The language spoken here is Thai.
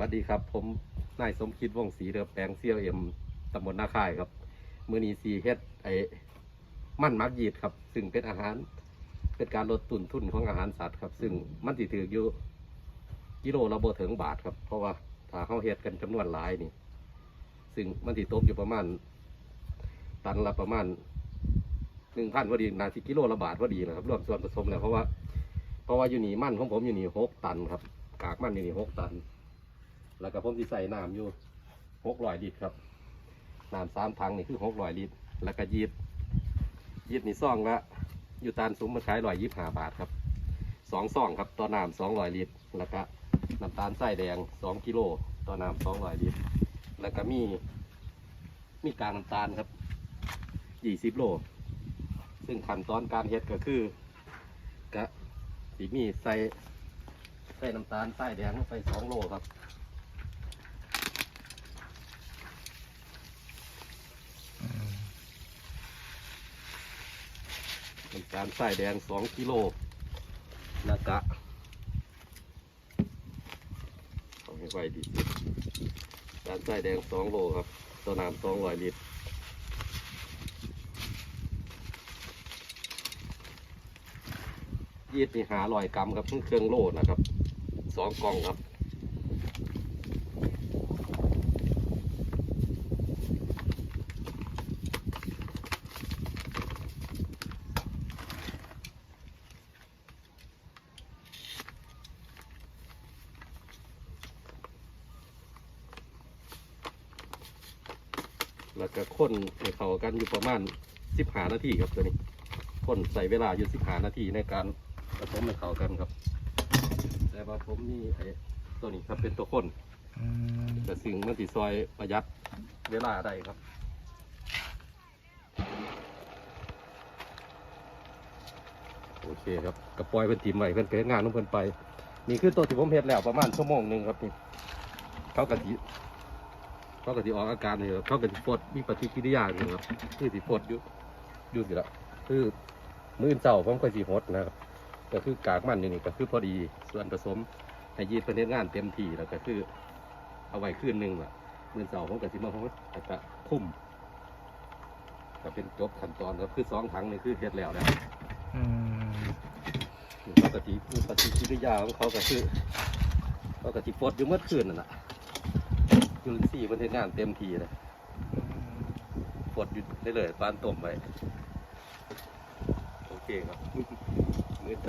วัสดีครับ ผมนายสมคิดวงศรีเรือแปลงเซียวเอ็มตำบลนาค่ายครับมือนีซีเฮ็ดไอ้มันมักยีดครับ ซึ่งเป็นอาหาร เป็นการลดต้นทุนของอาหารสัตว์ครับ ซึ่งมันสิถืออยู่กิโลละบ่ถึงบาทครับ เพราะว่าถ้าเขาเฮ็ดกันจำนวนหลายนี่ ซึ่งมันสิตกอยู่ประมาณ ตันละประมาณหนึ่งพันพอดีนาทีกิโลละบาทพอดีนะครับรวมส่วนผสมแล้วเพราะว่า เพราะว่าอยู่นี่มันของผมอยู่นี่หกตันครับ กากมันอยู่นี่หกตัน แล้วก็ผมที่ใส่น้ำอยู่หกร้อยลิตรครับน้ำสามถังนี่คือหกร้อยลิตร แล้วก็ยีดยีดนี่ซองละอยู่ตานซุ้มมาขายร้อยยี่สิบห้าบาทครับสองซองครับต่อน้ำสองร้อยลิตร แล้วก็น้ำตาลใส่แดงสองกิโลต่อน้ำสองร้อยลิตร แล้วก็มีมีกากน้ำตาลครับยี่สิบโล ซึ่งขั้นตอนการเฮ็ดก็คือกะสีมีใส่ใส่น้ำตาลใส่แดงลงไปสองโลครับ น้ำตาลใส่แดงสองกิโลแล้วก็เอาให้ไวดีน้ำตาลใส่แดงสองโลครับตัวน้ำสองร้อยลิตรยีดนี่หาลอยกรัมครับเพิ่งเครื่องโลนะครับสองกล่องครับ แล้วก็ข้นให้เข้ากันอยู่ประมาณสิบหานาทีครับตัวนี้ข้นใส่เวลาอยู่สิบหานาทีในการผสมให้เข้ากันครับ แต่ว่าผมนี่ไอ้ตัวนี้ครับเป็นตัวข้นแต่สิ่งมันติซอยประหยัดเวลาได้ครับโอเคครับกระปอยเป็นทีมไว้เพื่อนเกิดงานของเพื่อนไป นี่คือตัวที่ผมเฮ็ดแล้วประมาณชั่วโมงหนึ่งครับนี่เขากะทิ เขากะทิออกอาการเลยครับเขากะทิปดมีปฏิกิริยาอยู่ครับคือสิปดอยู่อยู่สิละคือมื้ออนเช้าผมก็สิหดนะครับก็คือกากมันอยู่นี่ก็คือพอดีส่วนผสมให้ยีดเป็นเฮ็ดงานเต็มที่แล้วก็คือ เอาไว้คืนหนึ่งล่ะมื้ออนเช้าผมก็สิมาผมก็จะคุ้มก็เป็นจบขั้นตอนครับคือสองถังนี่คือเฮ็ดแล้วแล้วอืมปกติปฏิกิริยาของเขาก็คือเขาก็สิปลดอยู่เมื่อคืนนั่นแหละ จุลินทรีย์มันเทงานเต็มทีเลยปลดอยู่ได้เลยปานต้มไว้โอเคครับมือจ